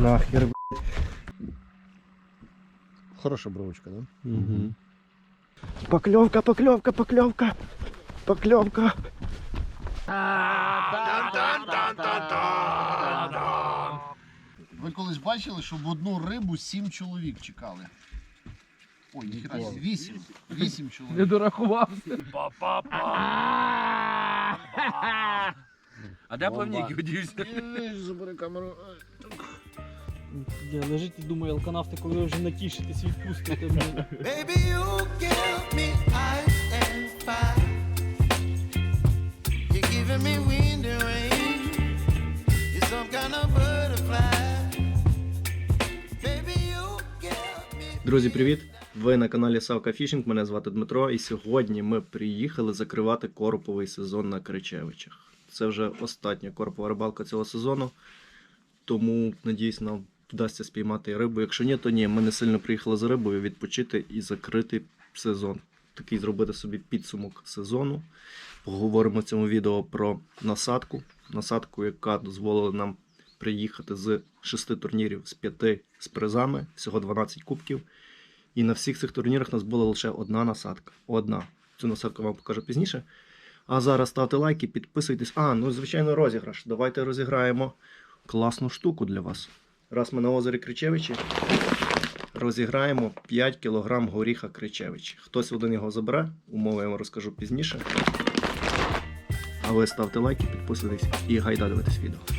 Нахер, б***ь. Хороша бровочка, да? Угу. Поклевка, поклевка, поклевка. Поклевка. Ви колись бачили, щоб одну рибу сім чоловік чекали. Ой, ніхера, собі, вісім. Вісім Не чоловік. дорахувався. А де плавник годівся? Забери камеру. Я лежить і думаю, алканавти, коли ви вже натішитесь, відпустите мене. Baby, you give me ice and fire. You're giving me wind and rain. You're some kind of butterfly. Baby, you give me. Друзі, привіт! Ви на каналі Савка Фішинг. Мене звати Дмитро, і сьогодні ми приїхали закривати короповий сезон на Кричевичах. Це вже остання коропова рибалка цього сезону. Тому, надіюсь, нам вдасться спіймати рибу. Якщо ні, то ні. Ми не сильно приїхали за рибою відпочити і закрити сезон. Такий зробити собі підсумок сезону. Поговоримо в цьому відео про насадку. Насадку, яка дозволила нам приїхати з шести турнірів з п'яти з призами, всього 12 кубків. І на всіх цих турнірах у нас була лише одна насадка. Одна. Цю насадку вам покажу пізніше. А зараз ставте лайки, підписуйтесь. А, ну звичайно, розіграш. Давайте розіграємо класну штуку для вас. Раз ми на озері Кричевичі, розіграємо 5 кг горіха Кричевичі. Хтось один його забере, умови я вам розкажу пізніше. А ви ставте лайки, підписуйтесь і гайда дивитись відео.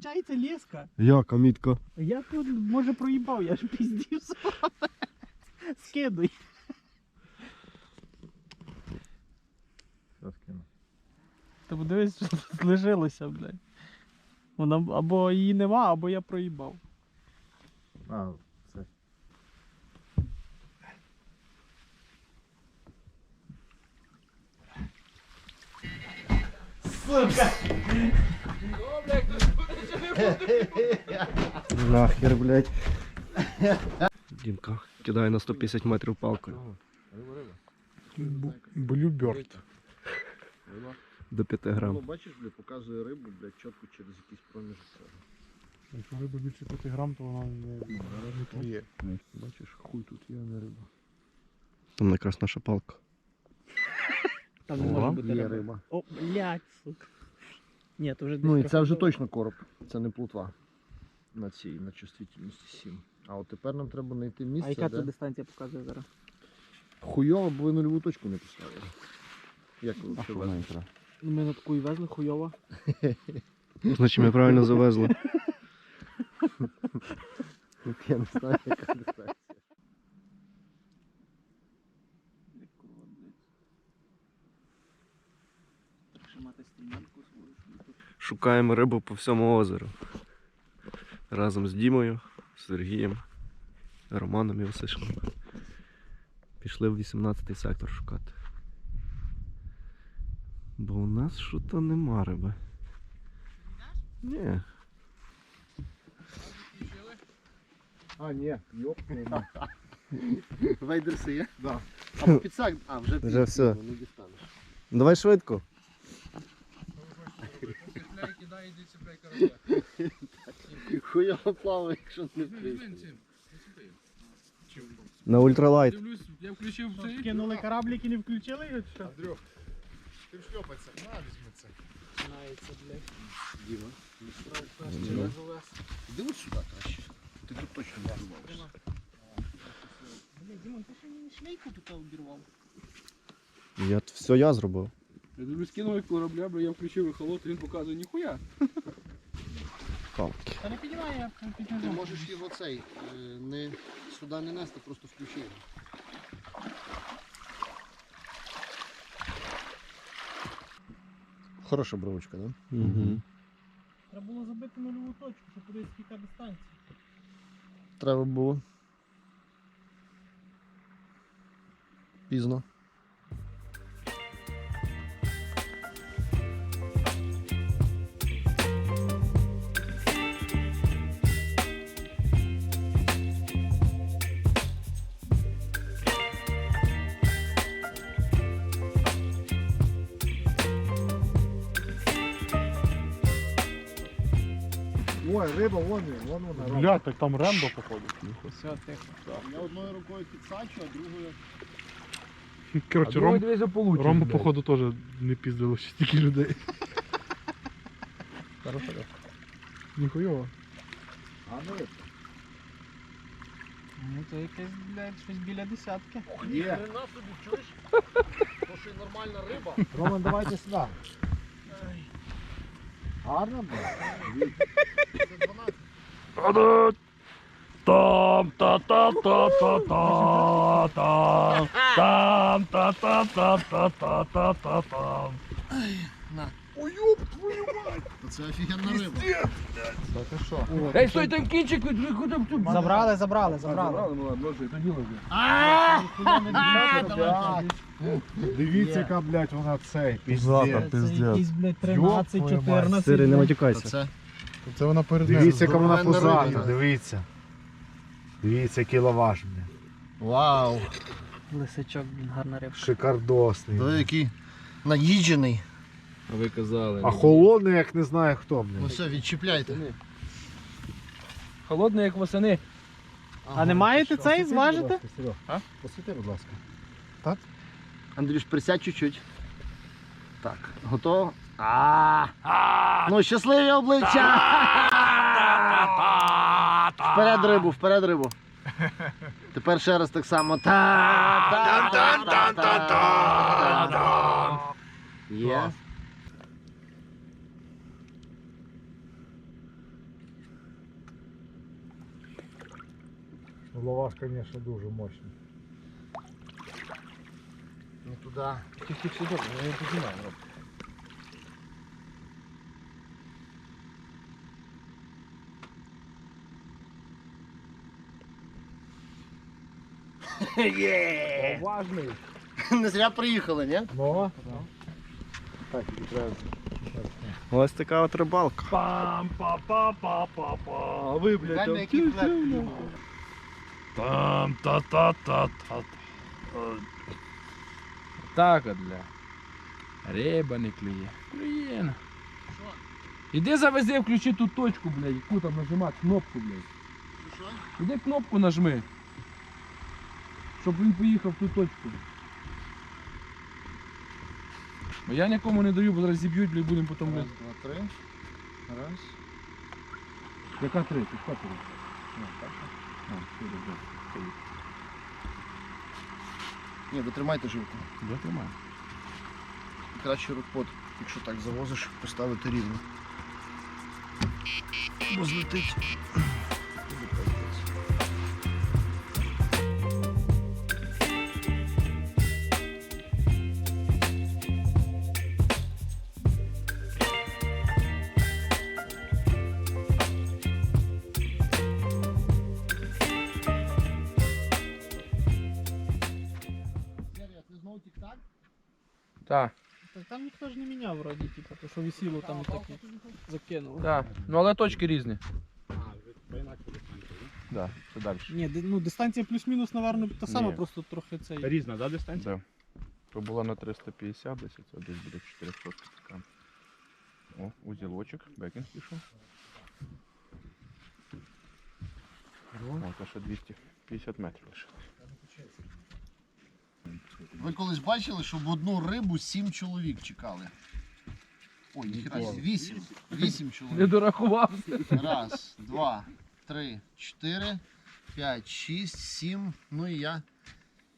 Кінчається леска. Яка мітка? Я тут, може, проїбав, я ж піздів сам. Скидуй. Та подивись, що тут лишилося, блядь. Вона або її нема, або я проїбав. А, все. Нахер, блядь. Дімка кидає на 150 метрів палкою. Блюберт. До 5 Ну, грам. бачиш, блядь, показує рибу, блядь, чітко через якийсь проміжок. Якщо риба більше 5 грам, то вона не, клює. Бачиш, хуй тут є, не риба. Там якраз наша палка. Там не О, може бути риба. риба. О, блядь, сука. Ні, то вже десь Ну і це трохи вже було. точно короб. Це не плутва. На цій, на чувствительності 7. А от тепер нам треба знайти А місце, яка де... тут дистанція показує зараз? Хуйово, бо ви нульову точку не поставили. Як ви А що? Ну, Ми на таку і везли хуйово. Значить, ми правильно завезли. Я не знаю, яка дистанція. Ще мати стрімянку свою, щоб тут Шукаємо рибу по всьому озеру. Разом з Дімою, Сергієм, Романом і Васишем. Пішли в 18-й сектор шукати. Бо у нас що-то нема риби. Ні. А, ні, йоп. Вейдерси є? Да. А підсак, а вже, Вже все. Не дістанеш. Давай швидко. Хуйово плаває, якщо не вкрити. На ультралайт. Дивлюсь, я включив цей. Кинули кораблік і не включили його, чи що? Ти шльопаться, на, візьми це. Знається, блядь. Діма. Іди ось сюди краще. Ти тут точно не вбиваєшся. Блядь, Дімон, ти ще мені шлейку тут обірвав. Я, все я зробив. Я дивлюсь, як корабля, бо я включив ехолот, він показує ніхуя. Палки. Та не піднімай, я Ти піднімаю. можеш його цей, е, не сюди не нести, просто включи його. Хороша бровочка, да? Угу. Треба було забити нульову точку, щоб подивитися, яка дистанція. Треба було. Пізно. Ой, риба, вон він, вон вона. Блядь, так там Рембо походу. Все, тихо. Я одною рукою підсачу, а другою. Коротше, Ром, заполучив. Рома, походу, теж не піздило ще стільки людей. Ніхуйово. Ну це якесь, блядь, щось біля десятки. Ні, хрена собі, чуєш? То що й нормальна риба. Роман, давайте сюди. Гарно, блядь? Це 12. Там та та та та та та там та та та та та та та там. Це офігенна риба. Ей, стой, там кінчик, куди б тут? Забрали, забрали, забрали. ну ладно, ложи, тоді ложи. Дивіться, яка, блядь, вона цей, Це піздець. якийсь, блядь, 13, Йоп твою мать. 14. Сири, не матюкайся. Це Це вона перед Дивіться, яка вона Здоровенна пузата, риба. дивіться. Дивіться, який лаваш, бля. Вау. Лисичок, блін, гарна рибка. Шикардосний. Диви, який наїджений. А ви казали. А холодний, як не знаю хто, Ну все, відчіпляйте. Холодний, як восени. А не маєте цей зважити? А? Посвіти, будь ласка. Андрюш, присядь чуть-чуть. Так, готово? А, ну щасливі обличчя! Вперед рибу, вперед рибу. Тепер ще раз так само. Та, та, та, та, та, та, та. Є. лаваш, звісно, дуже мощний. Не туди. Тільки все добре, я не піднімаю. Поважний. Не зря приїхали, ні? Ну. Так, тобі треба. Ось така от рибалка. Пам па па па па па А ви, блядь, Глянь, на там який флет. Там та та та та Так от, бля. Риба не клює. Клює. Іди завези, включи ту точку, блядь, яку там нажимати, кнопку, блядь. Іди кнопку нажми. Щоб він поїхав в ту точку. Бо я нікому не даю, бо зараз зіб'ють, блядь, будемо потім, блядь. два, три. Раз. Яка три? Ти що три? Ну, перша. Стоїть. Ні, ви тримайте жилку. Я тримаю. Краще рукпот, якщо так завозиш, поставити рівно. Бо злетить. Ніхто ж не міняв вроді, типу, то що висіло там і так закинуло. так. Ну але точки різні. Да, це далі. Ні, ди- ну дистанція плюс-мінус, напевно, та сама, Ні. просто трохи цей. Різна, да, дистанція? Да. То була на 350 десь, це десь буде 400 така. О, узілочок, бекінг пішов. О, то ще 250 метрів лише. Ви колись бачили, щоб одну рибу сім чоловік чекали? Ой, ніхера, собі, вісім. Вісім Не чоловік. дорахувався. Раз, два, три, чотири, п'ять, шість, сім. Ну і я.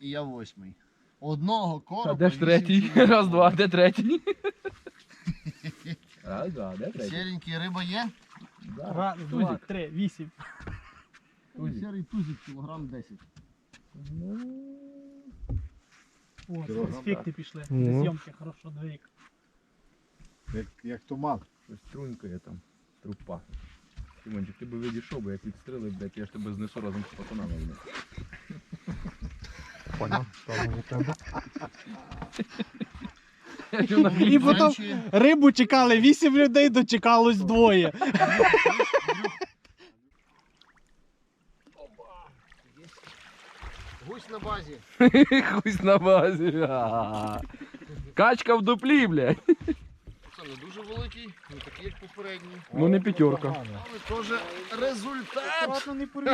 І я восьмий. Одного коропа. А де ж вісім третій? чоловік. Раз, два, де третій? Раз, два, де третій? Серенький риба є? Раз, два, три, вісім. Серий тузик кілограм 10. О, Кілограм, фікти пішли. Ну. Зйомки, хорошо, двоїк. Як, як туман. Щось трунькає там, трупа. Тимончик, ти би відійшов, бо як відстрілив, блядь, я ж тебе знесу разом з пацанами. блядь. Я ж на І потім- Рибу чекали, вісім людей дочекалось двоє. Гусь на базі. Хусь на базі. Качка в дуплі, блядь. Це не дуже великий, не такий, як попередній. Ну не п'ятерка. Але теж результат.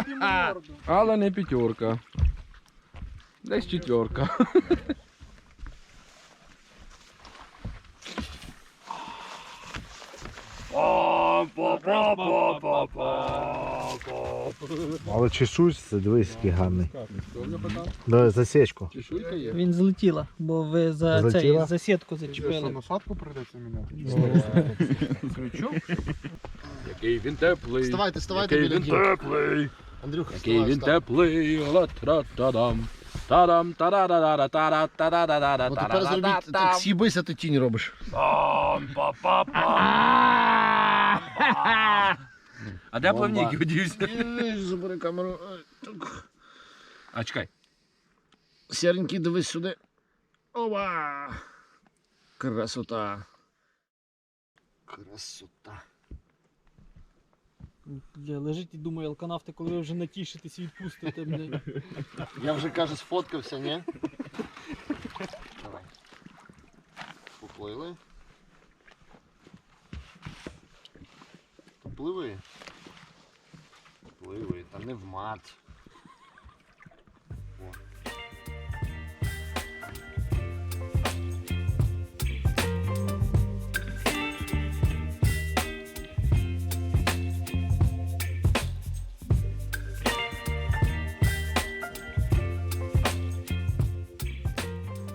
Не морду. Але не п'ятерка. Десь четверка. Але чешусь, дивись, який гарний. Давай засічку. Чешуйка є. Він злетіла, бо ви за Злетіла? цей за сітку зачепили. насадку прийдеться міняти? Крючок? Який він теплий. Вставайте, вставайте Який біля він дім. теплий. Андрюха, Який вставай, він вставай. теплий. Ла-тра-та-дам. Та-дам, та-да-да-да, та-да-та-да-да-да, От тепер зробіть, так с'їбися, ти тінь робиш. А де плавник дівся? Забери камеру. Так. А чекай. Сіренький, дивись сюди. Ова! Красота. Красота. Бля, лежить і думає, алканавти, коли ви вже натішитесь і відпустите, бля. Я вже каже, сфоткався, ні? Давай. Поплили. Пливи. Та не в мат. О.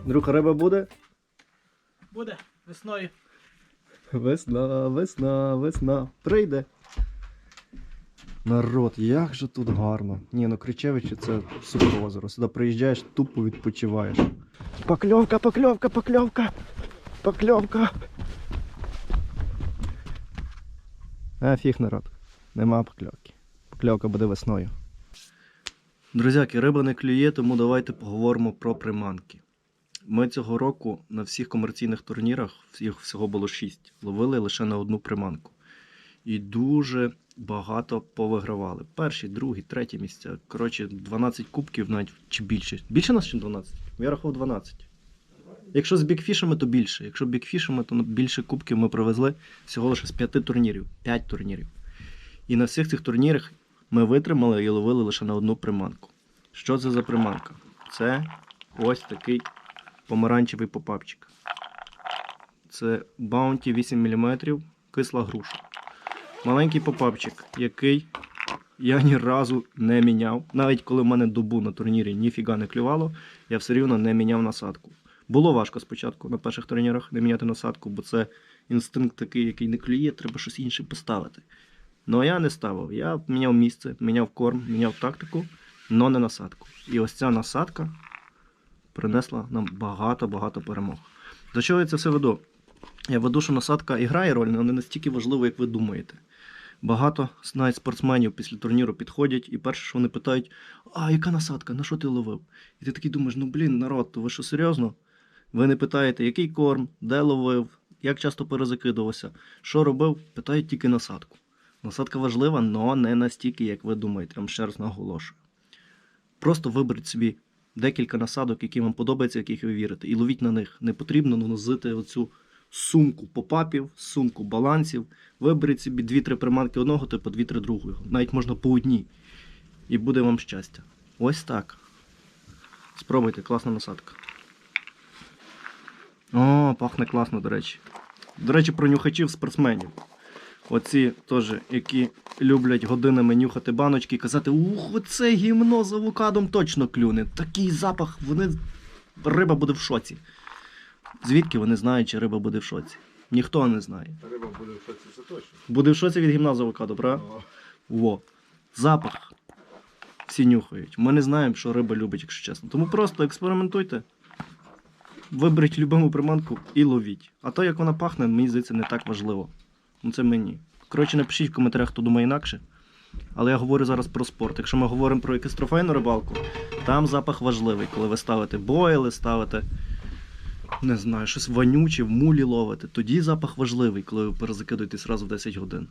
Друга риба буде? Буде весною. Весна, весна, весна. Прийде. Народ, як же тут гарно. Ні, ну Кричевичі це супер озеро. Сюди приїжджаєш, тупо відпочиваєш. Покльовка, покльовка, покльовка. Покльовка. А фіг народ. Нема покльовки. Покльовка буде весною. Друзяки, риба не клює, тому давайте поговоримо про приманки. Ми цього року на всіх комерційних турнірах, їх всього було 6, ловили лише на одну приманку. І дуже багато повигравали. Перші, другі, треті місця. Коротше, 12 кубків навіть чи більше. Більше нас, ніж 12? Я рахував 12. Якщо з бікфішами, то більше. Якщо бікфішами, то більше кубків ми привезли всього лише з 5 турнірів. 5 турнірів. І на всіх цих турнірах ми витримали і ловили лише на одну приманку. Що це за приманка? Це ось такий помаранчевий попапчик. Це Bounty 8 мм, кисла груша. Маленький попапчик, який я ні разу не міняв. Навіть коли в мене добу на турнірі ніфіга не клювало, я все рівно не міняв насадку. Було важко спочатку на перших турнірах не міняти насадку, бо це інстинкт такий, який не клює, треба щось інше поставити. Ну а я не ставив. Я міняв місце, міняв корм, міняв тактику, але не насадку. І ось ця насадка принесла нам багато-багато перемог. До чого я це все веду? Я веду, що насадка і грає роль, але не настільки важливо, як ви думаєте. Багато навіть спортсменів після турніру підходять, і перше, що вони питають: а яка насадка? На що ти ловив? І ти такий думаєш, ну блін, народ, то ви що серйозно? Ви не питаєте, який корм, де ловив, як часто перезакидувався, що робив, питають тільки насадку. Насадка важлива, але не настільки, як ви думаєте, я вам ще раз наголошую. Просто виберіть собі декілька насадок, які вам подобаються, яких ви вірите, і ловіть на них. Не потрібно наносити оцю сумку попапів, сумку балансів. Виберіть собі 2-3 приманки одного типу, 2-3 другого. Навіть можна по одній. І буде вам щастя. Ось так. Спробуйте, класна насадка. О, пахне класно, до речі. До речі, про нюхачів спортсменів. Оці теж, які люблять годинами нюхати баночки і казати, ух, оце гімно з авокадом точно клюне. Такий запах, вони. Риба буде в шоці. Звідки вони знають, чи риба буде в шоці? Ніхто не знає. Риба буде в шоці, це точно. Буде в шоці від гімна з авокадо, правда? Во. Запах. Всі нюхають. Ми не знаємо, що риба любить, якщо чесно. Тому просто експериментуйте. Виберіть любиму приманку і ловіть. А то, як вона пахне, мені здається, не так важливо. Ну це мені. Коротше, напишіть в коментарях, хто думає інакше. Але я говорю зараз про спорт. Якщо ми говоримо про якусь трофейну рибалку, там запах важливий, коли ви ставите бойли, ставите. Не знаю, щось вонюче, в мулі ловите. Тоді запах важливий, коли ви перезакидуєтесь разу в 10 годин.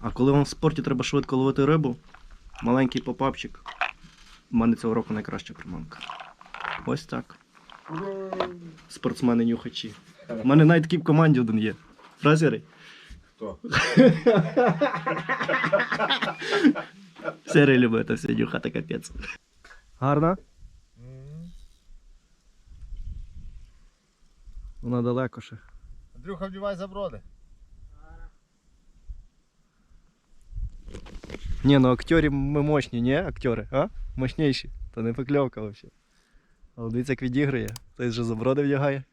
А коли вам в спорті треба швидко ловити рибу, маленький попапчик. У мене цього року найкраща приманка. Ось так. Спортсмени-нюхачі. У мене навіть такий в команді один є. Фразерий? Хто? Серий любить це все нюхати капець. Гарна? Вона далеко ще. Андрюха, вдівай заброди. Ні, ну актери ми мощні, ні? Актери, а? Мощніші. То не покльовка взагалі. Але дивіться, як відіграє. Той вже заброди вдягає.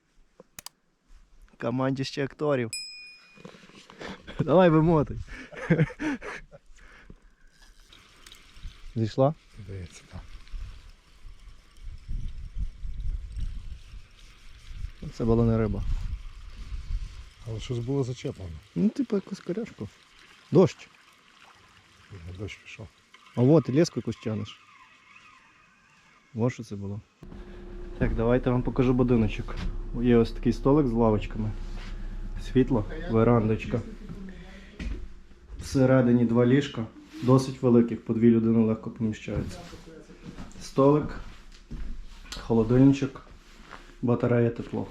Команді ще акторів. Давай вимотуй. Зійшла? Здається, так. Це була не риба. Але щось було зачеплено. Ну, типу якусь коряшку. Дощ. Дощ пішов. А от леску якусь тянеш. Ось що це було. Так, давайте вам покажу будиночок. Є ось такий столик з лавочками. Світло, верандочка. Всередині два ліжка, досить великих, по дві людини легко поміщаються. Столик, холодильничок, батарея, тепло.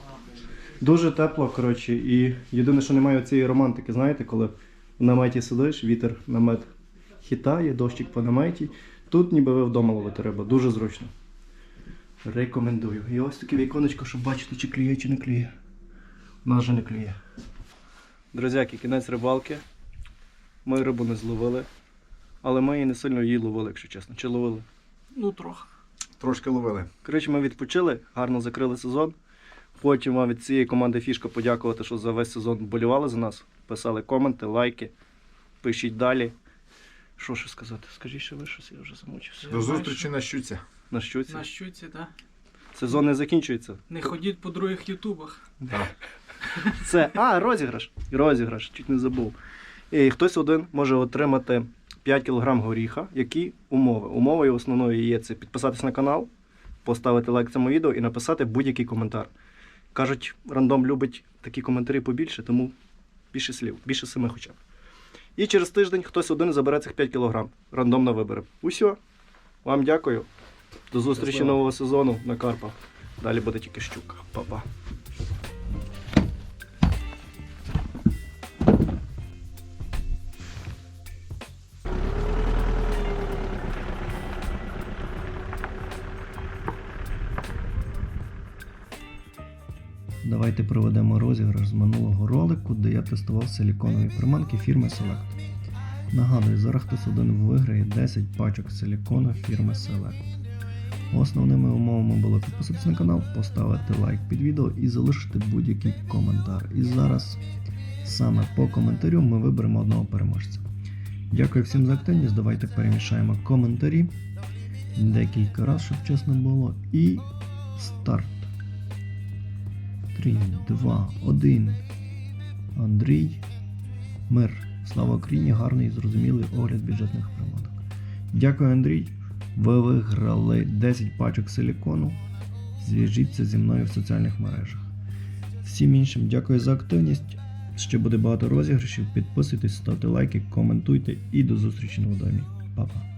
Дуже тепло, коротше, і єдине, що немає цієї романтики, знаєте, коли в наметі сидиш, вітер намет хитає, дощик по наметі. Тут ніби ви вдома ловите рибу. Дуже зручно. Рекомендую. І ось таке віконечко, щоб бачити, чи клює, чи не клює. У нас же не клює. Друзяки, кінець рибалки. Ми рибу не зловили. Але ми і не сильно її ловили, якщо чесно. Чи ловили? Ну, трохи. Трошки ловили. Коротше, ми відпочили, гарно закрили сезон. Потім вам від цієї команди фішка подякувати, що за весь сезон вболівали за нас. Писали коменти, лайки. Пишіть далі. Що ще сказати? Скажіть, що ви щось, я вже замучився. До зустрічі на щуці. На щуці. На щуці, так. Сезон не закінчується. Не ходіть по других ютубах. Це. А, розіграш. Розіграш, чуть не забув. І хтось один може отримати 5 кг горіха. Які умови? Умовою основною є це підписатись на канал, поставити лайк цьому відео і написати будь-який коментар. Кажуть, рандом любить такі коментарі побільше, тому більше слів, більше семи хоча б. І через тиждень хтось один забере цих 5 кг. Рандомно вибере. Усьо. Вам дякую. До зустрічі нового сезону на Карпах. Далі буде тільки щука. Па-па. Розіграш з минулого ролику, де я тестував силіконові приманки фірми Select. Нагадую, зараз хтось один виграє 10 пачок силікону фірми Select. Основними умовами було підписатися на канал, поставити лайк під відео і залишити будь-який коментар. І зараз саме по коментарю ми виберемо одного переможця. Дякую всім за активність. Давайте перемішаємо коментарі. Декілька разів, щоб чесно було. І старт. 3, 2, 1. Андрій. Мир. Слава Україні! Гарний і зрозумілий огляд бюджетних приманок. Дякую, Андрій. Ви виграли 10 пачок силікону. Зв'яжіться зі мною в соціальних мережах. Всім іншим дякую за активність. Ще буде багато розіграшів. Підписуйтесь, ставте лайки, коментуйте і до зустрічі на домі. Па-па.